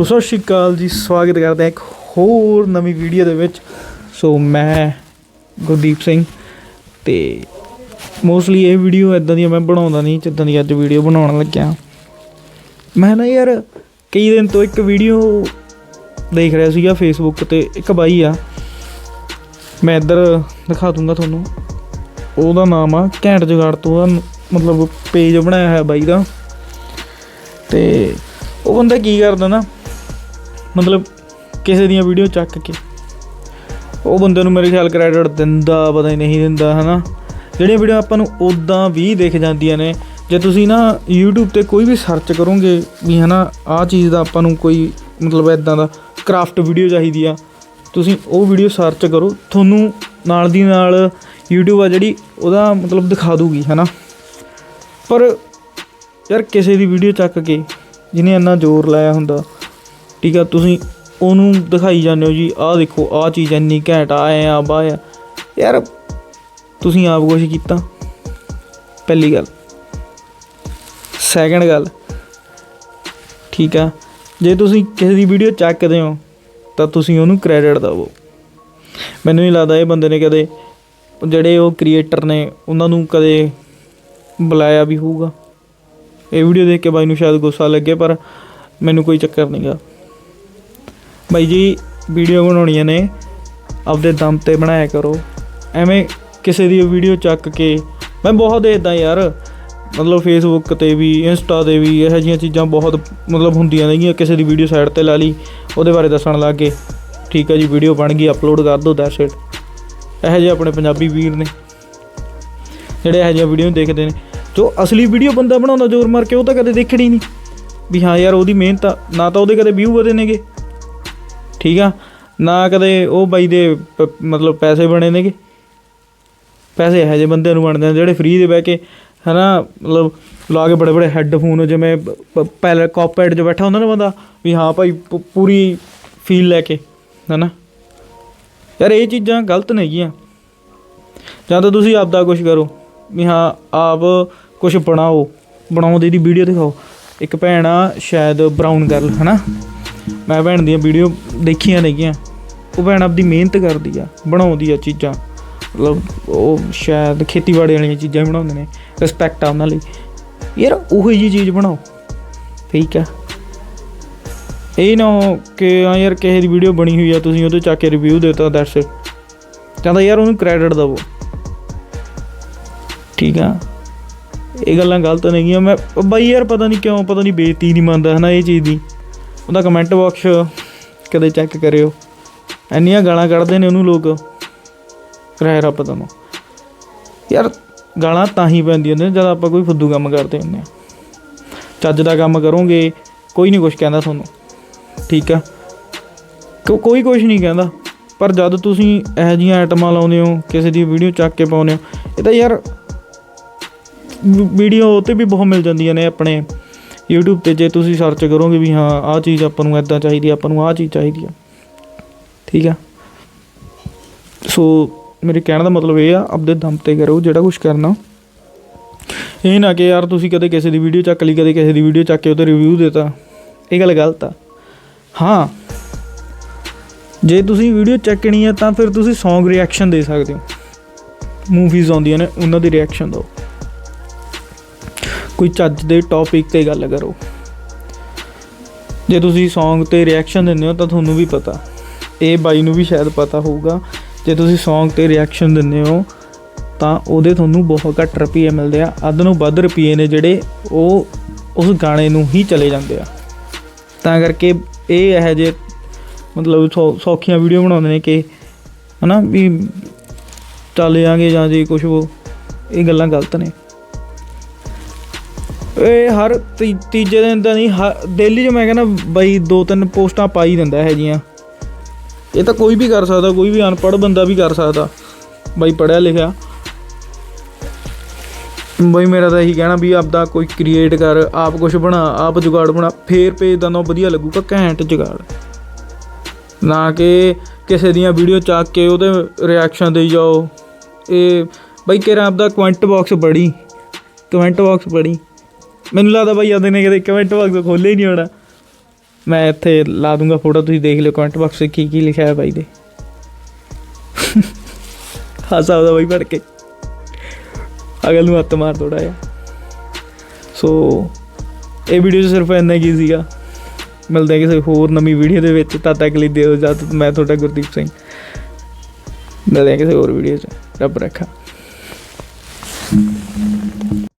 ਸੋ, ਸਤਿ ਸ਼੍ਰੀ ਅਕਾਲ ਜੀ, ਸਵਾਗਤ ਕਰਦੇ ਇੱਕ ਹੋਰ ਨਵੀਂ ਵੀਡੀਓ ਦੇ ਵਿੱਚ। ਸੋ, ਮੈਂ ਗੁਰਦੀਪ ਸਿੰਘ ਤੇ ਮੋਸਟਲੀ ਇਹ ਵੀਡੀਓ ਇਦਾਂ ਦੀਆਂ ਮੈਂ ਬਣਾਉਂਦਾ ਨਹੀਂ, ਜਿੱਦਾਂ ਦੀ ਅੱਜ ਵੀਡੀਓ ਬਣਾਉਣ ਲੱਗਿਆ। ਮੈਂ ਨਾ ਯਾਰ, ਕਈ ਦਿਨ ਤੋਂ ਇੱਕ ਵੀਡੀਓ ਦੇਖ ਰਿਹਾ ਸੀਗਾ ਫੇਸਬੁੱਕ ਤੇ, ਇੱਕ ਬਾਈ ਆ। ਮੈਂ ਇੱਧਰ ਦਿਖਾ ਦੂੰਗਾ ਤੁਹਾਨੂੰ। ਉਹਦਾ ਨਾਮ ਆ ਘੈਂਟ ਜਗਾੜ ਤੋਂ, ਉਹਦਾ ਮਤਲਬ ਪੇਜ ਬਣਾਇਆ ਹੋਇਆ ਬਾਈ ਦਾ। ਤੇ ਉਹ ਬੰਦਾ ਕੀ ਕਰਦਾ ਨਾ ਮਤਲਬ ਕਿਸੇ ਦੀਆਂ ਵੀਡੀਓ ਚੱਕ ਕੇ। ਉਹ ਬੰਦੇ ਨੂੰ ਮੇਰੇ ਖਿਆਲ ਕ੍ਰੈਡਿਟ ਦਿੰਦਾ, ਪਤਾ ਹੀ ਨਹੀਂ ਦਿੰਦਾ, ਹਨਾ। ਜਿਹੜੀਆਂ ਵੀਡੀਓ ਆਪਾਂ ਨੂੰ ਉਦਾਂ ਵੀ ਦਿਖ ਜਾਂਦੀਆਂ ਨੇ, ਜੇ ਤੁਸੀਂ ਨਾ YouTube ਤੇ ਕੋਈ ਵੀ ਸਰਚ ਕਰੋਗੇ ਵੀ, ਹਨਾ, ਆਹ ਚੀਜ਼ ਦਾ ਆਪਾਂ ਨੂੰ ਕੋਈ ਮਤਲਬ ਇਦਾਂ ਦਾ ਕਰਾਫਟ ਵੀਡੀਓ ਚਾਹੀਦੀ ਆ, ਤੁਸੀਂ ਉਹ ਵੀਡੀਓ ਸਰਚ ਕਰੋ, ਤੁਹਾਨੂੰ ਨਾਲ ਦੀ ਨਾਲ YouTube ਆ ਜਿਹੜੀ, ਉਹਦਾ ਮਤਲਬ ਦਿਖਾ ਦੂਗੀ, ਹਨਾ। ਪਰ ਯਾਰ ਕਿਸੇ ਦੀ ਵੀਡੀਓ ਚੱਕ ਕੇ, ਜਿਹਨੇ ਇੰਨਾ ਜ਼ੋਰ ਲਾਇਆ ਹੁੰਦਾ ਠੀਕ ਆ, ਤੁਸੀਂ ਉਹਨੂੰ ਦਿਖਾਈ ਜਾਂਦੇ ਹੋ ਜੀ, ਆਹ ਦੇਖੋ, ਆਹ ਚੀਜ਼ ਇੰਨੀ ਘੈਂਟ ਆ, ਐ ਆ, ਬਾਹ ਆ। ਯਾਰ, ਤੁਸੀਂ ਆਪ ਕੁਛ ਕੀਤਾ? ਪਹਿਲੀ ਗੱਲ। ਸੈਕੰਡ ਗੱਲ, ਠੀਕ ਆ, ਜੇ ਤੁਸੀਂ ਕਿਸੇ ਦੀ ਵੀਡੀਓ ਚੱਕਦੇ ਹੋ, ਤਾਂ ਤੁਸੀਂ ਉਹਨੂੰ ਕ੍ਰੈਡਿਟ ਦਿਓ ਮੈਨੂੰ ਨਹੀਂ ਲੱਗਦਾ ਇਹ ਬੰਦੇ ਨੇ ਕਦੇ, ਜਿਹੜੇ ਉਹ ਕ੍ਰੀਏਟਰ ਨੇ, ਉਹਨਾਂ ਨੂੰ ਕਦੇ ਬੁਲਾਇਆ ਵੀ ਹੋਊਗਾ। ਇਹ ਵੀਡੀਓ ਦੇਖ ਕੇ ਬਾਈ ਨੂੰ ਸ਼ਾਇਦ ਗੁੱਸਾ ਲੱਗੇ, ਪਰ ਮੈਨੂੰ ਕੋਈ ਚੱਕਰ ਨਹੀਂਗਾ ਬਾਈ ਜੀ, ਵੀਡੀਓ ਬਣਾਉਣੀਆਂ ਨੇ। ਆਪਦੇ ਦਮ ਤੇ ਬਣਾਇਆ ਕਰੋ। ਐਵੇਂ ਕਿਸੇ ਦੀ ਵੀਡੀਓ ਚੱਕ ਕੇ, ਮੈਂ ਬਹੁਤ ਦੇਖਦਾ ਯਾਰ। ਮਤਲਬ ਫੇਸਬੁੱਕ ਤੇ ਵੀ ਇੰਸਟਾ ਤੇ ਵੀ ਇਹੋ ਜਿਹੀਆਂ ਚੀਜ਼ਾਂ ਬਹੁਤ ਮਤਲਬ ਹੁੰਦੀਆਂ ਨੇਗੀਆਂ ਕਿਸੇ ਦੀ ਵੀਡੀਓ ਸਾਈਡ ਤੇ ਲਾ ਲਈ, ਉਹਦੇ ਬਾਰੇ ਦੱਸਣ ਲੱਗ ਗਏ। ਠੀਕ ਹੈ ਜੀ, ਵੀਡੀਓ ਬਣ ਗਈ ਅਪਲੋਡ ਕਰ ਦਿਓ ਦੈਟਸ ਇਟ ਇਹੋ ਜਿਹੇ ਆਪਣੇ ਪੰਜਾਬੀ ਵੀਰ ਨੇ। ਜਿਹੜੇ ਇਹੋ ਜਿਹੀਆਂ ਵੀਡੀਓ ਦੇਖਦੇ ਨੇ। ਜੋ ਅਸਲੀ ਵੀਡੀਓ ਬੰਦਾ ਬਣਾਉਂਦਾ ਜ਼ੋਰ ਮਾਰ ਕੇ, ਉਹ ਤਾਂ ਕਦੇ ਦੇਖਣੀ ਨਹੀਂ। ਵੀ ਹਾਂ ਯਾਰ, ਉਹਦੀ ਮਿਹਨਤ ਨਾ ਤਾਂ ਉਹਦੇ ਕਦੇ ਵਿਊ ਵਧੇ ਨੇਗੇ। ਠੀਕ ਆ? ਨਾ ਕਦੇ ਉਹ ਬਾਈ ਦੇ ਮਤਲਬ ਪੈਸੇ ਬਣੇ ਨੇਗੇ? ਪੈਸੇ ਇਹੋ ਜਿਹੇ ਬੰਦਿਆਂ ਨੂੰ ਬਣਦੇ ਨੇ ਜਿਹੜੇ ਫ੍ਰੀ ਦੇ ਬਹਿ ਕੇ, ਹਨਾ, ਮਤਲਬ ਲਾ ਕੇ ਬੜੇ ਬੜੇ ਹੈੱਡਫੋਨ ਜਿਵੇਂ ਪ- ਪ- ਪਹਿਲੇ ਕਾਪੈਟ 'ਚ ਬੈਠਾ ਹੁੰਦਾ ਨਾ ਬੰਦਾ, ਵੀ ਹਾਂ ਭਾਈ ਪ- ਪੂਰੀ ਫੀਲ ਲੈ ਕੇ, ਹਨਾ? ਯਾਰ ਇਹ ਚੀਜ਼ਾਂ ਗਲਤ ਨੇਗੀਆਂ ਜਾਂ ਤਾਂ ਤੁਸੀਂ ਆਪਦਾ ਕੁਝ ਕਰੋ, ਵੀ ਹਾਂ, ਆਪ ਕੁਝ ਬਣਾਓ ਬਣਾਉਂਦੇ ਦੀ ਵੀਡੀਓ ਦਿਖਾਓ। ਇੱਕ ਭੈਣ ਆ, ਸ਼ਾਇਦ ਬਰਾਊਨ ਗਰਲ ਹਨਾ? ਮੈਂ ਭੈਣ ਦੀਆਂ ਵੀਡੀਓ ਦੇਖੀਆਂ ਨੇਗੀਆਂ। ਉਹ ਭੈਣ ਆਪਦੀ ਮਿਹਨਤ ਕਰਦੀ ਆ, ਬਣਾਉਂਦੀ ਆ ਚੀਜ਼ਾਂ। ਮਤਲਬ ਉਹ ਸ਼ਾਇਦ ਖੇਤੀਬਾੜੀ ਵਾਲੀਆਂ ਚੀਜ਼ਾਂ ਹੀ ਬਣਾਉਂਦੇ ਨੇ ਰਿਸਪੈਕਟ ਆ ਉਹਨਾਂ ਲਈ। ਯਾਰ ਉਹੀ ਜੀ ਚੀਜ਼ ਬਣਾਓ, ਠੀਕ ਆ। ਇਹ ਨਾ ਕਿ ਹਾਂ ਯਾਰ ਕਿਸੇ ਦੀ ਵੀਡੀਓ ਬਣੀ ਹੋਈ ਆ, ਤੁਸੀਂ ਉਹਦੇ ਚੱਕ ਕੇ ਰਿਵਿਊ ਦਿੱਤਾ ਦੈਟਸ ਇਟ ਕਹਿੰਦਾ ਯਾਰ ਉਹਨੂੰ ਕ੍ਰੈਡਿਟ ਦਵੋ। ਠੀਕ ਆ। ਇਹ ਗੱਲਾਂ ਗਲਤ ਨੇਗੀਆਂ, ਮੈਂ ਬਾਈ ਯਾਰ ਪਤਾ ਨਹੀਂ ਕਿਉਂ, ਪਤਾ ਨਹੀਂ ਬੇਇੱਜ਼ਤੀ ਨਹੀਂ ਮੰਨਦਾ ਹਨਾ ਇਹ ਚੀਜ਼ ਦੀ। ਉਹਦਾ ਕਮੈਂਟ ਬਾਕਸ ਕਦੇ ਚੈੱਕ ਕਰਿਓ। ਇੰਨੀਆਂ ਗਾਲਾਂ ਕੱਢਦੇ ਨੇ ਉਹਨੂੰ ਲੋਕ। ਰਹਿ ਰੱਬ ਤੁਹਾਨੂੰ ਯਾਰ ਗਾਲਾਂ ਤਾਂ ਹੀ ਪੈਂਦੀਆਂ ਨੇ ਜਦ ਆਪਾਂ ਕੋਈ ਫੁੱਦੂ ਕੰਮ ਕਰਦੇ ਹੁੰਦੇ ਆ। ਚੱਜ ਦਾ ਕੰਮ ਕਰੋਗੇ, ਕੋਈ ਨਹੀਂ ਕੁਝ ਕਹਿੰਦਾ ਤੁਹਾਨੂੰ। ਠੀਕ ਆ? ਕੋਈ ਕੁਝ ਨਹੀਂ ਕਹਿੰਦਾ। ਪਰ ਜਦ ਤੁਸੀਂ ਇਹੋ ਜਿਹੀਆਂ ਆਈਟਮਾਂ ਲਾਉਂਦੇ ਹੋ, ਕਿਸੇ ਦੀ ਵੀਡੀਓ ਚੱਕ ਕੇ ਪਾਉਂਦੇ ਹੋ, ਇਹ ਤਾਂ ਯਾਰ ਵੀਡੀਓ ਉੱਤੇ ਵੀ ਬਹੁਤ ਮਿਲ ਜਾਂਦੀਆਂ ਨੇ ਆਪਣੇ YouTube ਤੇ ਜੇ ਤੁਸੀਂ ਸਰਚ ਕਰੋਗੇ ਵੀ ਹਾਂ ਆਹ ਚੀਜ਼ ਆਪਾਂ ਨੂੰ ਐਦਾਂ ਚਾਹੀਦੀ ਆ, ਆਪਾਂ ਨੂੰ ਆਹ ਚੀਜ਼ ਚਾਹੀਦੀ ਆ। ਠੀਕ ਆ? ਸੋ ਮੇਰੇ ਕਹਿਣ ਦਾ ਮਤਲਬ ਇਹ ਆ ਆਪਦੇ ਦਮ ਤੇ ਕਰੋ ਜਿਹੜਾ ਕੁਝ ਕਰਨਾ। ਇਹ ਨਾ ਕਿ ਯਾਰ ਤੁਸੀਂ ਕਦੇ ਕਿਸੇ ਦੀ ਵੀਡੀਓ ਚੱਕ ਲਈ ਕਦੇ ਕਿਸੇ ਦੀ ਵੀਡੀਓ ਚੱਕ ਕੇ ਉਹਦਾ ਰਿਵਿਊ ਦਿੱਤਾ। ਇਹ ਗੱਲ ਗਲਤ ਆ। ਹਾਂ। ਜੇ ਤੁਸੀਂ ਵੀਡੀਓ ਚੱਕਣੀ ਆ ਤਾਂ ਫਿਰ ਤੁਸੀਂ Song ਰਿਐਕਸ਼ਨ ਦੇ ਸਕਦੇ ਹੋ। ਮੂਵੀਜ਼ ਆਉਂਦੀਆਂ ਨੇ ਉਹਨਾਂ ਦੀ ਰਿਐਕਸ਼ਨ ਦਿਓ। ਕੋਈ ਚੱਜ ਦੇ ਟੌਪਿਕ ਤੇ ਗੱਲ ਕਰੋ। ਜੇ ਤੁਸੀਂ Song ਤੇ ਰਿਐਕਸ਼ਨ ਦਿੰਦੇ ਹੋ ਤਾਂ ਤੁਹਾਨੂੰ ਵੀ ਪਤਾ। ਇਹ ਬਾਈ ਨੂੰ ਵੀ ਸ਼ਾਇਦ ਪਤਾ ਹੋਊਗਾ। ਜੇ ਤੁਸੀਂ Song ਤੇ ਰਿਐਕਸ਼ਨ ਦਿੰਦੇ ਹੋ ਤਾਂ ਉਹਦੇ ਤੁਹਾਨੂੰ ਬਹੁਤ ਘੱਟ ਰੁਪਏ ਮਿਲਦੇ ਆ। ਅੱਧ ਨੂੰ ਵੱਧ ਰੁਪਏ ਨੇ ਜਿਹੜੇ ਉਹ ਉਸ ਗਾਣੇ ਨੂੰ ਹੀ ਚਲੇ ਜਾਂਦੇ ਆ। ਤਾਂ ਕਰਕੇ ਇਹ ਇਹੋ ਜਿਹੇ ਮਤਲਬ ਸੌ- ਸੌਖੀਆਂ ਵੀਡੀਓ ਬਣਾਉਂਦੇ ਨੇ ਕਿ ਹਨਾ ਵੀ ਚੱਲ ਜਾਾਂਗੇ ਜਾਂ ਜੇ ਕੁਝ ਉਹ, ਇਹ ਗੱਲਾਂ ਗਲਤ ਨੇ। ਇਹ ਹਰ ਤੀ- ਤੀਜੇ ਦਿਨ ਤਾਂ ਨਹੀਂ ਡੇਲੀ 'ਚ ਮੈਂ ਕਹਿੰਦਾ ਬਈ ਦੋ ਤਿੰਨ ਪੋਸਟਾਂ ਪਾ ਹੀ ਦਿੰਦਾ ਹੈ ਜੀਆਂ ਇਹ ਤਾਂ ਕੋਈ ਵੀ ਕਰ ਸਕਦਾ, ਕੋਈ ਵੀ ਅਨਪੜ੍ਹ ਬੰਦਾ ਵੀ ਕਰ ਸਕਦਾ। ਬਈ ਪੜਿਆ ਲਿਖਿਆ। ਬਈ ਮੇਰਾ ਤਾਂ ਇਹੀ ਕਹਿਣਾ ਵੀ ਆਪਦਾ ਕੋਈ ਕ੍ਰੀਏਟ ਕਰ, ਆਪ ਕੁਝ ਬਣਾ, ਆਪ ਜੁਗਾੜ ਬਣਾ, ਫੇਰ ਪੇਜ ਦਾ ਨਾ ਵਧੀਆ ਲੱਗੂਗਾ, ਘੈਂਟ ਜੁਗਾੜ। ਨਾ ਕਿ ਕਿਸੇ ਦੀਆਂ ਵੀਡੀਓ ਚੱਕ ਕੇ ਉਹਦੇ ਰਿਐਕਸ਼ਨ ਦੇਈ ਜਾਓ। ਇਹ, ਬਈ ਕਿਹੜਾ ਆਪਦਾ ਕਮੈਂਟ ਬਾਕਸ ਪੜ੍ਹੀ? ਕਮੈਂਟ ਬਾਕਸ ਪੜ੍ਹੀ? ਮੈਨੂੰ ਲੱਗਦਾ ਬਾਈ ਆਦੇ ਨੇ ਕਦੇ ਕਮੈਂਟ ਬਾਕਸ ਖੋਲੇ ਹੀ ਨਹੀਂ ਹੋਣਾ। ਮੈਂ ਇੱਥੇ ਲਾ ਦੂੰਗਾ ਫੋਟੋ ਤੁਸੀਂ ਦੇਖ ਲਿਓ ਕਮੈਂਟ ਬਾਕਸ 'ਚ ਕੀ ਕੀ ਲਿਖਿਆ ਹੈ ਬਾਈ ਦੇ। ਹਾਸਾ ਉਹਦਾ ਬਾਈ ਪੜ ਕੇ। ਅਗਲ ਨੂੰ ਹੱਥ ਮਾਰ ਥੋੜਾ ਜਿਹਾ। ਸੋ ਇਹ ਵੀਡੀਓ 'ਚ ਸਿਰਫ ਇੰਨਾ ਕੀ ਸੀਗਾ। ਮਿਲਦੇ ਹਾਂ ਕਿਸੇ ਹੋਰ ਨਵੀਂ ਵੀਡੀਓ ਦੇ ਵਿੱਚ। ਤਦ ਤੱਕ ਲਈ ਦਿਓ ਇਜਾਜ਼ਤ। ਮੈਂ ਤੁਹਾਡਾ ਗੁਰਦੀਪ ਸਿੰਘ। ਮਿਲਦੇ ਹਾਂ ਕਿਸੇ ਹੋਰ ਵੀਡੀਓ 'ਚ। ਰੱਬ ਰੱਖਾ।